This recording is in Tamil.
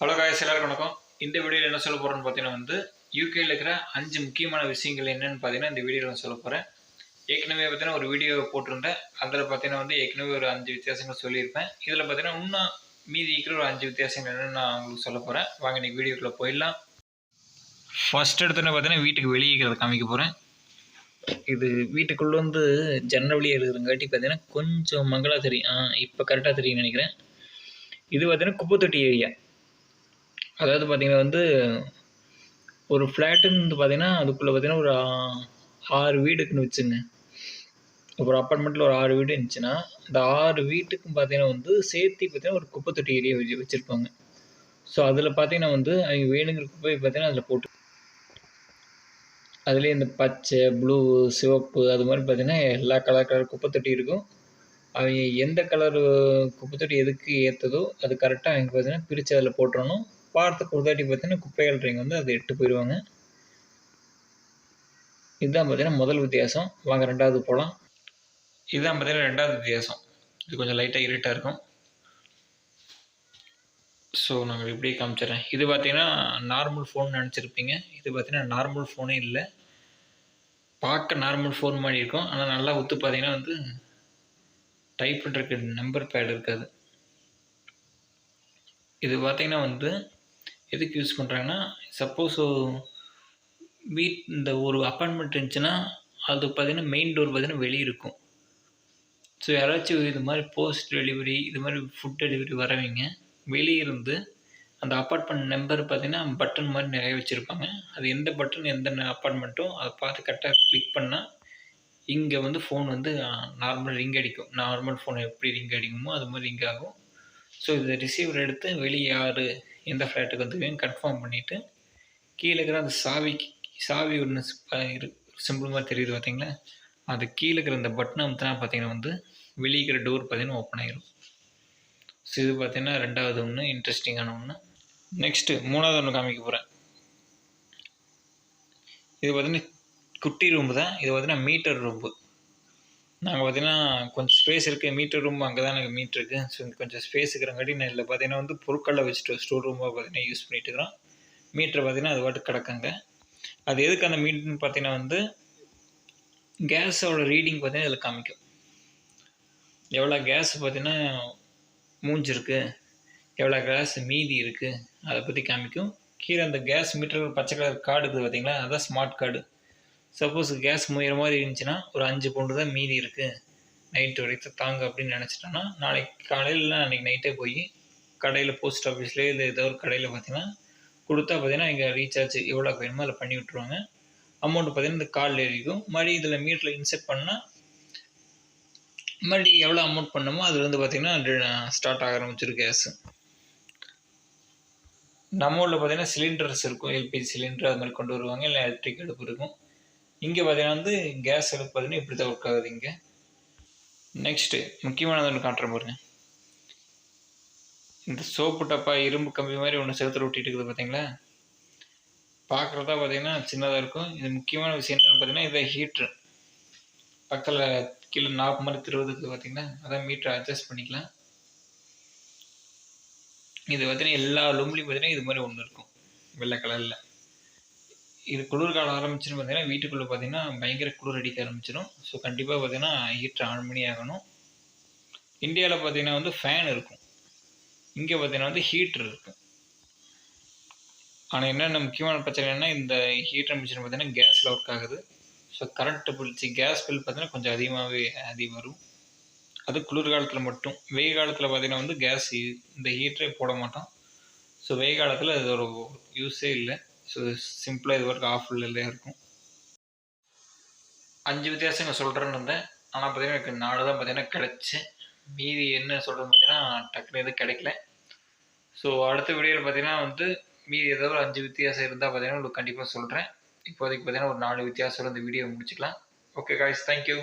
ஹலோ காய்ஸ் எல்லாருக்கும் வணக்கம். இந்த வீடியோவில் என்ன சொல்ல போகிறேன்னு பார்த்தீங்கன்னா வந்து யூகேயில் இருக்கிற அஞ்சு முக்கியமான விஷயங்கள் என்னென்னு பார்த்தீங்கன்னா இந்த வீடியோவில் நான் சொல்ல போகிறேன் ஏற்கனவே பார்த்தீங்கன்னா ஒரு வீடியோ போட்டிருந்தேன். அதில் பார்த்தீங்கன்னா வந்து ஏற்கனவே ஒரு அஞ்சு வித்தியாசங்கள் சொல்லியிருப்பேன். இதில் பார்த்தீங்கன்னா இன்னும் மீதி இருக்கிற ஒரு அஞ்சு வித்தியாசங்கள் என்னென்னு நான் உங்களுக்கு சொல்ல போகிறேன் வாங்க இன்னைக்கு வீடியோக்குள்ளே போயிடலாம். ஃபர்ஸ்ட் எடுத்தோன்னே பார்த்தீங்கன்னா வீட்டுக்கு வெளியே இருக்கிறத காமிக்க போகிறேன் இது வீட்டுக்குள்ளே வந்து ஜன்னல் வழியாக இருக்கிறங்காட்டி பார்த்தீங்கன்னா கொஞ்சம் மங்களாக தெரியும். ஆ இப்போ கரெக்டாக தெரியும்னு நினைக்கிறேன். இது பார்த்தீங்கன்னா குப்பை தொட்டி ஏரியா அதாவது பார்த்தீங்கன்னா வந்து ஒரு ஃப்ளாட்டுன்னு வந்து பார்த்தீங்கன்னா அதுக்குள்ளே பார்த்தீங்கன்னா ஒரு ஆறு வீடுக்குன்னு வச்சுங்க ஒரு அப்பார்ட்மெண்ட்டில் ஒரு ஆறு வீடு இருந்துச்சுன்னா அந்த ஆறு வீட்டுக்கும் பார்த்தீங்கன்னா வந்து சேர்த்து பார்த்தீங்கன்னா ஒரு குப்பை தொட்டி ஏரியா வச்சு வச்சுருப்பாங்க. ஸோ அதில் பார்த்தீங்கன்னா வந்து அவங்க வேணுங்கிற குப்பை பார்த்தீங்கன்னா அதில் போட்டு அதுலேயே இந்த பச்சை ப்ளூ சிவப்பு அது மாதிரி பார்த்தீங்கன்னா எல்லா கலர் கலர் குப்பை தொட்டி இருக்கும். அவங்க எந்த கலர் குப்பை தொட்டி எதுக்கு ஏற்றதோ அது கரெக்டாக அவங்க பார்த்தீங்கன்னா பிரித்து அதில் போட்டுறணும். வாரத்துக்கு ஒரு தாட்டி பார்த்தீங்கன்னா குப்பை அள்ளுறவங்க வந்து அது எட்டு போயிடுவாங்க இதுதான் பார்த்தீங்கன்னா முதல் வித்தியாசம். வாங்க ரெண்டாவது போகலாம் இதுதான் பார்த்தீங்கன்னா ரெண்டாவது வித்தியாசம். இது கொஞ்சம் லைட்டாக இருட்டாக இருக்கும். ஸோ நாங்கள் இப்படியே காமிச்சிடுறேன். இது பார்த்தீங்கன்னா நார்மல் ஃபோன் நினச்சிருப்பீங்க. இது பார்த்தீங்கன்னா நார்மல் ஃபோனே இல்லை. பார்க்க நார்மல் ஃபோன் மாதிரி இருக்கும். ஆனால் நல்லா ஒத்து பார்த்தீங்கன்னா வந்து டைப் பண்ணுறதுக்கு நம்பர் பேட் இருக்காது. இது பார்த்தீங்கன்னா வந்து எதுக்கு யூஸ் பண்ணுறாங்கன்னா சப்போஸ் வீட் இந்த ஒரு அப்பார்ட்மெண்ட் இருந்துச்சுன்னா அது பார்த்தீங்கன்னா மெயின் டோர் பார்த்தீங்கன்னா வெளியே இருக்கும். ஸோ யாராச்சும் இது மாதிரி போஸ்ட் டெலிவரி இது மாதிரி ஃபுட் டெலிவரி வரவங்க வெளியே இருந்து அந்த அப்பார்ட்மெண்ட் நம்பர் பார்த்திங்கன்னா பட்டன் மாதிரி நிறைய வச்சுருப்பாங்க. அது எந்த பட்டன் எந்த அப்பார்ட்மெண்ட்டோ அதை பார்த்து கரெக்டாக கிளிக் பண்ணால் இங்கே வந்து ஃபோன் வந்து நார்மல் ரிங் அடிக்கும். நார்மல் ஃபோன் எப்படி ரிங் அடிக்குமோ அது மாதிரி ரிங் ஆகும். ஸோ இது ரிசீவர் எடுத்து வெளியே யார் எந்த ஃப்ளாட்டுக்கு வந்து கன்ஃபார்ம் பண்ணிவிட்டு கீழே இருக்கிற அந்த சாவிக்கு சாவி ஒன்று சிம்பிள் மாதிரி தெரியுது பார்த்தீங்களா அது கீழே இருக்கிற அந்த பட்டன் அமுத்தினா பார்த்தீங்கன்னா வந்து வெளியே இருக்கிற டோர் பார்த்தீங்கன்னா ஓப்பன் ஆகிடும் ஸோ இது பார்த்தீங்கன்னா ரெண்டாவது ஒன்று இன்ட்ரெஸ்டிங்கான ஒன்று நெக்ஸ்ட்டு மூணாவது ஒன்று காமிக்க போகிறேன் இது பார்த்தீங்கன்னா குட்டி ரூம்பு தான். இது பார்த்தீங்கன்னா மீட்டர் ரூம்பு நாங்கள் பார்த்தீங்கன்னா கொஞ்சம் ஸ்பேஸ் இருக்குது மீட்டர் ரூம் அங்கே தான் எனக்கு மீட்டர் இருக்குது ஸோ கொஞ்சம் ஸ்பேஸ் இருக்கிறங்காட்டி நான் இதில் பார்த்தீங்கன்னா வந்து பொருட்களை வச்சுட்டு ஸ்டோர் ரூமாக பார்த்தீங்கன்னா யூஸ் பண்ணிட்டு இருக்கிறோம். மீட்டர் பார்த்தீங்கன்னா அது பாட்டு கிடக்குங்க. அது எதுக்கு அந்த மீட்டர்னு பார்த்தீங்கன்னா வந்து கேஸோட ரீடிங் பார்த்தீங்கன்னா இதில் காமிக்கும். எவ்வளோ கேஸ் பார்த்தீங்கன்னா மூஞ்சிருக்கு எவ்வளோ கேஸ் மீதி இருக்குது அதை பற்றி காமிக்கும். கீழே அந்த கேஸ் மீட்டர் பச்சை கலர் கார்டு இருக்குது பார்த்தீங்களா அதான் ஸ்மார்ட் கார்டு சப்போஸ் கேஸ் முயற மாதிரி இருந்துச்சுன்னா ஒரு அஞ்சு பவுண்டு தான் மீதி இருக்குது நைட்டு வரைக்கும் தாங்க அப்படின்னு நினச்சிட்டோன்னா நாளைக்கு காலையில் அன்றைக்கி நைட்டே போய் கடையில் போஸ்ட் ஆஃபீஸ்லேயே இல்லை ஏதோ ஒரு கடையில் பார்த்தீங்கன்னா கொடுத்தா பார்த்தீங்கன்னா இங்கே ரீசார்ஜ் எவ்வளோ வேணுமோ அதில் பண்ணி விட்ருவாங்க அமௌண்ட் பார்த்தீங்கன்னா இந்த கார்டில் இருக்கும் மறுபடியும் இதில் மீட்டரில் இன்செர்ட் பண்ணால் மறுபடியும் எவ்வளோ அமௌண்ட் பண்ணமோ அதுலேருந்து வந்து பார்த்தீங்கன்னா ஸ்டார்ட் ஆக ஆரம்பிச்சிருக்கு கேஸு நம்ம ஊரில் பார்த்தீங்கன்னா சிலிண்டர்ஸ் இருக்கும். எல்பிஜி சிலிண்டர் அது மாதிரி கொண்டு வருவாங்க. இல்லை எலக்ட்ரிக் அடுப்பு இருக்கும். இங்கே பார்த்தீங்கன்னா வந்து கேஸ் அடுப்பு பார்த்தீங்கன்னா இப்படி தான் ஒர்க் ஆகுது இங்கே. நெக்ஸ்ட்டு முக்கியமானது ஒன்று காட்டுறேன் பாருங்க. இந்த சோப்பு டப்பா இரும்பு கம்பி மாதிரி ஒன்று செலுத்துல ஒட்டிட்டு இருக்குது பார்த்தீங்களா பார்க்குறதா பார்த்தீங்கன்னா சின்னதாக இருக்கும். இது முக்கியமான விஷயம் என்னென்னு பார்த்தீங்கன்னா இதை ஹீட்ரு பக்கத்தில் கீழே நாப் மாதிரி திருவதுக்கு பார்த்தீங்கன்னா அதான் மீட்டர் அட்ஜஸ்ட் பண்ணிக்கலாம். இது பார்த்தீங்கன்னா எல்லா ரூம்லேயும் பார்த்தீங்கன்னா இது மாதிரி ஒன்று இருக்கும். வெள்ளை கலரில் இது குளிர்காலம் ஆரம்பிச்சுன்னு பார்த்தீங்கன்னா வீட்டுக்குள்ளே பார்த்தீங்கன்னா பயங்கர குளிர் அடிக்க ஆரம்பிச்சிடும் ஸோ கண்டிப்பாக பார்த்தீங்கன்னா ஹீட்டர் ஆன் பண்ணி ஆகணும். இந்தியாவில் பார்த்தீங்கன்னா வந்து ஃபேன் இருக்கும். இங்கே பார்த்தீங்கன்னா வந்து ஹீட்டர் இருக்கும். ஆனால் என்னென்ன முக்கியமான பிரச்சனைனா இந்த ஹீட்டர் மிஷின் பார்த்தீங்கன்னா கேஸில் ஒர்க் ஆகுது. ஸோ கரண்ட்டு பிடிச்சி கேஸ் பில் பார்த்தீங்கன்னா கொஞ்சம் அதிகமாகவே அதிகம் வரும். அது குளிர்காலத்தில் மட்டும். வெயில் காலத்தில் பார்த்தீங்கன்னா வந்து கேஸ் இந்த ஹீட்டரே போட மாட்டோம். ஸோ வெயில் காலத்தில் அது ஒரு யூஸே இல்லை. ஸோ சிம்பிளாக இது வரைக்கும் ஆஃப் இல்லை இருக்கும். அஞ்சு வித்தியாசங்கள் சொல்கிறேன்னு இருந்தேன். ஆனால் பார்த்தீங்கன்னா எனக்கு நாலு தான் பார்த்தீங்கன்னா கிடச்சி. மீதி என்ன சொல்கிறது பார்த்தீங்கன்னா டக்குனு எதுவும் கிடைக்கல. ஸோ அடுத்த வீடியோவில் பார்த்தீங்கன்னா வந்து மீதி ஏதாவது ஒரு அஞ்சு வித்தியாசம் இருந்தால் பார்த்தீங்கன்னா உங்களுக்கு கண்டிப்பாக சொல்கிறேன் இப்போதைக்கு பார்த்தீங்கன்னா ஒரு நாலு வித்தியாசம் இந்த வீடியோ முடிச்சுக்கலாம். Okay guys thank you